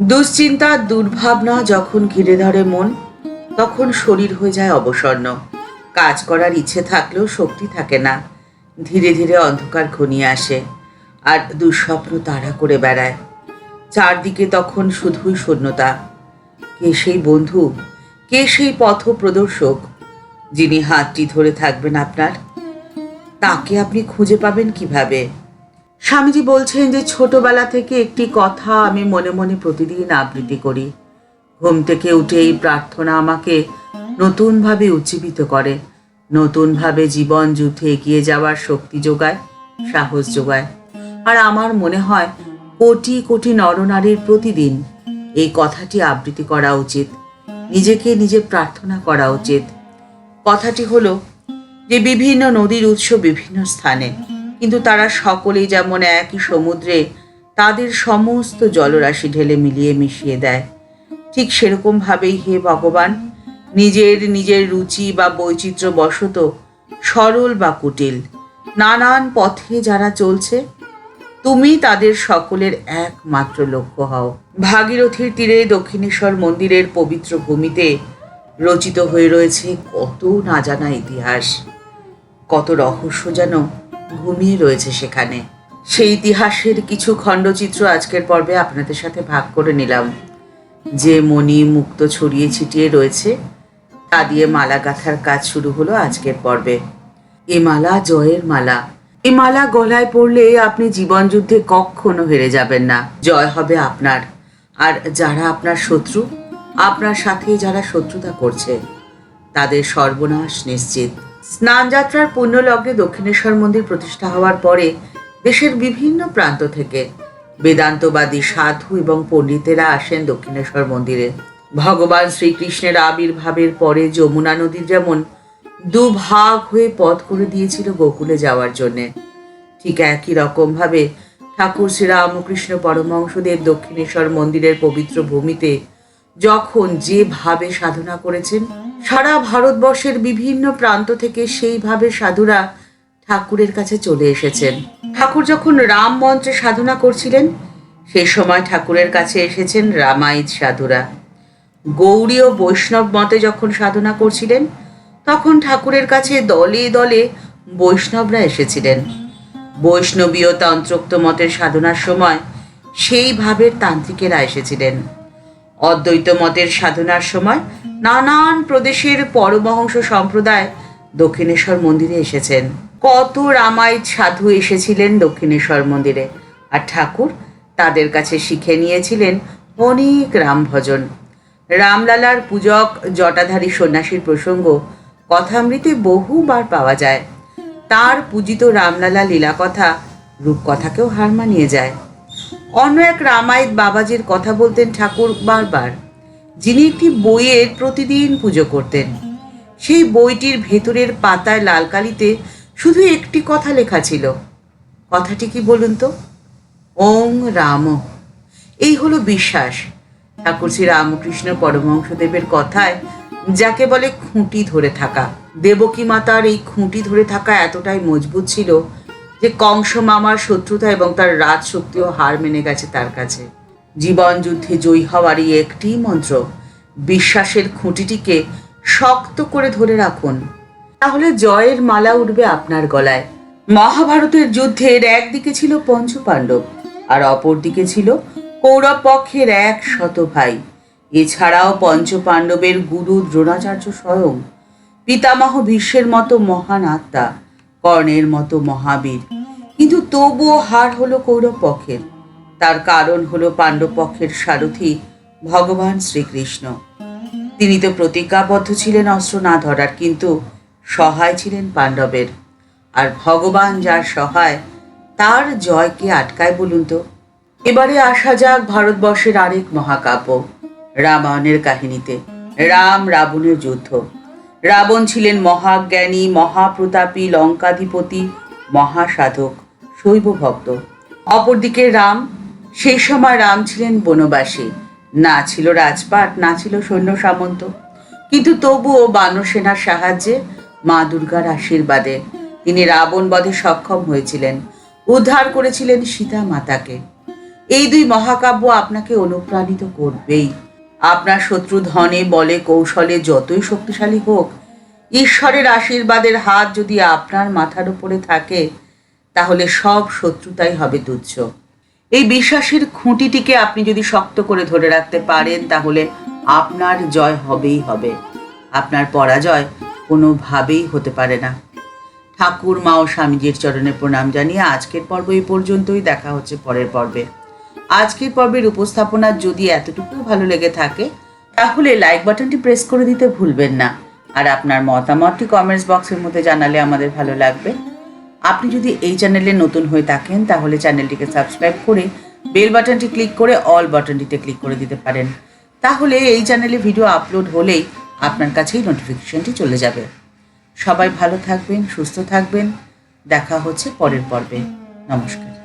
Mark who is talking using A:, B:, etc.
A: দুশ্চিন্তা, দুর্ভাবনা যখন ঘিরে ধরে মন, তখন শরীর হয়ে যায় অবসন্ন। কাজ করার ইচ্ছে থাকলেও শক্তি থাকে না। ধীরে ধীরে অন্ধকার ঘনিয়ে আসে আর দুঃস্বপ্ন তাড়া করে বেড়ায়। চারদিকে তখন শুধুই শূন্যতা। কে সেই বন্ধু? কে সেই পথ প্রদর্শক যিনি হাতটি ধরে থাকবেন আপনার? তাকে আপনি খুঁজে পাবেন কীভাবে? স্বামীজি বলছেন যে ছোটবেলা থেকে একটি কথা আমি মনে মনে প্রতিদিন আবৃত্তি করি। ঘুম থেকে উঠে এই প্রার্থনা আমাকে নতুনভাবে উজ্জীবিত করে, নতুনভাবে জীবন যুদ্ধে এগিয়ে যাওয়ার শক্তি যোগায়, সাহস যোগায়। আর আমার মনে হয় কোটি কোটি নরনারীর প্রতিদিন এই কথাটি আবৃত্তি করা উচিত, নিজেকে নিজে প্রার্থনা করা উচিত। কথাটি হলো যে বিভিন্ন নদীর উৎস বিভিন্ন স্থানে কিন্তু তারা সকলেই যেমন একই সমুদ্রে, তাদের সমস্ত জলরাশি ঢেলে মিলিয়ে মিশিয়ে দেয়। ঠিক সেরকমভাবেই হে ভগবান, নিজের নিজের রুচি বা বৈচিত্র্য বশত সরল বা কুটিল, নানান পথে যারা চলছে, তুমি তাদের সকলের একমাত্র লক্ষ্য হও। ভাগীরথীর তীরে দক্ষিণেশ্বর মন্দিরের পবিত্র ভূমিতে রচিত হয়ে রয়েছে কত না জানা ইতিহাস। কত রহস্য যেন ঘুমিয়ে রয়েছে সেখানে। সেই ইতিহাসের কিছু খণ্ডচিত্র আজকের পর্বে আপনাদের সাথে ভাগ করে নিলাম। যে মণি মুক্ত ছড়িয়ে ছিটিয়ে রয়েছে, তা দিয়ে মালা গাঁথার কাজ শুরু হলো আজকের পর্বে। এ মালা জয়ের মালা। এ মালা গলায় পড়লে আপনি জীবন যুদ্ধে কখনো হেরে যাবেন না। জয় হবে আপনার। আর যারা আপনার শত্রু, আপনার সাথে যারা শত্রুতা করছে, তাদের সর্বনাশ নিশ্চিত। স্নানযাত্রার পুণ্যলগ্নে দক্ষিণেশ্বর মন্দির প্রতিষ্ঠা হওয়ার পরে দেশের বিভিন্ন প্রান্ত থেকে বেদান্তবাদী, সাধু এবং পণ্ডিতেরা আসেন দক্ষিণেশ্বর মন্দিরে। ভগবান শ্রীকৃষ্ণের আবির্ভাবের পরে যমুনা নদীর যেমন দুভাগ হয়ে পথ করে দিয়েছিল গোকুলে যাওয়ার জন্যে। ঠিক একই রকমভাবে ঠাকুর শ্রীরামকৃষ্ণ পরমহংসদেব দক্ষিণেশ্বর মন্দিরের পবিত্র ভূমিতে যখন যেভাবে সাধনা করেছেন সারা ভারতবর্ষের বিভিন্ন প্রান্ত থেকে সেইভাবে সাধুরা ঠাকুরের কাছে চলে এসেছেন। ঠাকুর যখন রাম মন্ত্রে সাধনা করছিলেন, সেই সময় ঠাকুরের কাছে এসেছেন রামায়িত সাধুরা। গৌরী ও বৈষ্ণব মতে যখন সাধনা করছিলেন, তখন ঠাকুরের কাছে দলে দলে বৈষ্ণবরা এসেছিলেন। বৈষ্ণবীয় তন্ত্রোক্ত মতের সাধনার সময় সেই ভাবের তান্ত্রিকেরা এসেছিলেন। অদ্বৈত মতের সাধনার সময় নানান প্রদেশের পরমহংস সম্প্রদায় দক্ষিণেশ্বর মন্দিরে এসেছেন। কত রামায়িত সাধু এসেছিলেন দক্ষিণেশ্বর মন্দিরে। আর ঠাকুর তাদের কাছে শিখে নিয়েছিলেন অনেক রাম ভজন রামলালার পূজক, জটাধারী সন্ন্যাসীর প্রসঙ্গ কথামৃতে বহুবার পাওয়া যায়। তার পূজিত রামলালা লীলাকথা রূপকথাকেও হার মানিয়ে যায়। অন্য এক রামায়িত বাবাজির কথা বলতেন ঠাকুর বারবার। যিনি একটি বইয়ের প্রতিদিন পুজো করতেন। সেই বইটির ভেতরের পাতায় লাল কালিতে শুধু একটি কথা লেখা ছিল। কথাটি কি বলুন তো? ওং রাম। এই হলো বিশ্বাস। ঠাকুর শ্রী রামকৃষ্ণ পরমহংসদেবের কথায় যাকে বলে খুঁটি ধরে থাকা। দেবকী মাতার এই খুঁটি ধরে থাকা এতটাই মজবুত ছিল যে কংস মামার শত্রুতা এবং তার রাজ শক্তিও হার মেনে গেছে তার কাছে। জীবন যুদ্ধে জয়ী হওয়ারই একটি মন্ত্র। বিশ্বাসের খুঁটিটিকে শক্ত করে ধরে রাখুন। তাহলে জয়ের মালা উঠবে আপনার গলায়। মহাভারতের যুদ্ধের একদিকে ছিল পঞ্চ পাণ্ডব আর অপর দিকে ছিল কৌরব পক্ষের এক শত ভাই। এছাড়াও পঞ্চ পাণ্ডবের গুরু দ্রোণাচার্য স্বয়ং, পিতামহ বিশ্বের মতো মহান আত্মা, কর্ণের মতো মহাবীর। কিন্তু তবুও হার হলো কৌরব পক্ষের তার কারণ হলো পাণ্ডব পক্ষের সারথী ভগবান শ্রীকৃষ্ণ। তিনি তো প্রতিজ্ঞাবদ্ধ ছিলেন অস্ত্র না ধরার, কিন্তু সহায় ছিলেন পাণ্ডবের। আর ভগবান যার সহায়, তার জয়কে আটকায় বলুন তো। এবারে আসা যাক ভারতবর্ষের আরেক মহাকাব্য, রামায়ণের কাহিনীতে। রাম রাবণের যুদ্ধ। রাবণ ছিলেন মহাজ্ঞানী, মহাপ্রতাপী, লঙ্কাধিপতি, মহাসাধক শৈব ভক্ত অপরদিকে রাম সেই সময় রাম ছিলেন বনবাসী। না ছিল রাজপাট, না ছিল সৈন্য সামন্ত। কিন্তু তবুও বানর সেনার সাহায্যে মা দুর্গার আশীর্বাদে তিনি রাবণ বধে সক্ষম হয়েছিলেন। উদ্ধার করেছিলেন সীতা মাতাকে। এই দুই মহাকাব্য আপনাকে অনুপ্রাণিত করবেই। আপনার শত্রু ধনে, বলে, কৌশলে যতই শক্তিশালী হোক, ঈশ্বরের আশীর্বাদের হাত যদি আপনার মাথার উপরে থাকে, তাহলে সব শত্রুতাই হবে তুচ্ছ। এই বিশ্বাসের খুঁটিটিকে আপনি যদি শক্ত করে ধরে রাখতে পারেন, তাহলে আপনার জয় হবেই হবে। আপনার পরাজয় কোনোভাবেই হতে পারে না। ঠাকুর, মা ও স্বামীজির চরণে প্রণাম জানিয়ে আজকের পর্ব এই পর্যন্তই। দেখা হচ্ছে পরের পর্বে। আজকের পর্বের উপস্থাপনা যদি এতটুকু ভালো লেগে থাকে, তাহলে লাইক বাটনটি প্রেস করে দিতে ভুলবেন না। আর আপনার মতামতটি কমেন্টস বক্সের মধ্যে জানালে আমাদের ভালো লাগবে। আপনি যদি এই চ্যানেলে নতুন হয়ে থাকেন, তাহলে চ্যানেলটিকে সাবস্ক্রাইব করে বেল বাটনটি ক্লিক করে অল বাটনটিতে ক্লিক করে দিতে পারেন। তাহলে এই চ্যানেলে ভিডিও আপলোড হলেই আপনার কাছেই নোটিফিকেশনটি চলে যাবে। সবাই ভালো থাকবেন, সুস্থ থাকবেন। দেখা হচ্ছে পরের পর্বে। নমস্কার।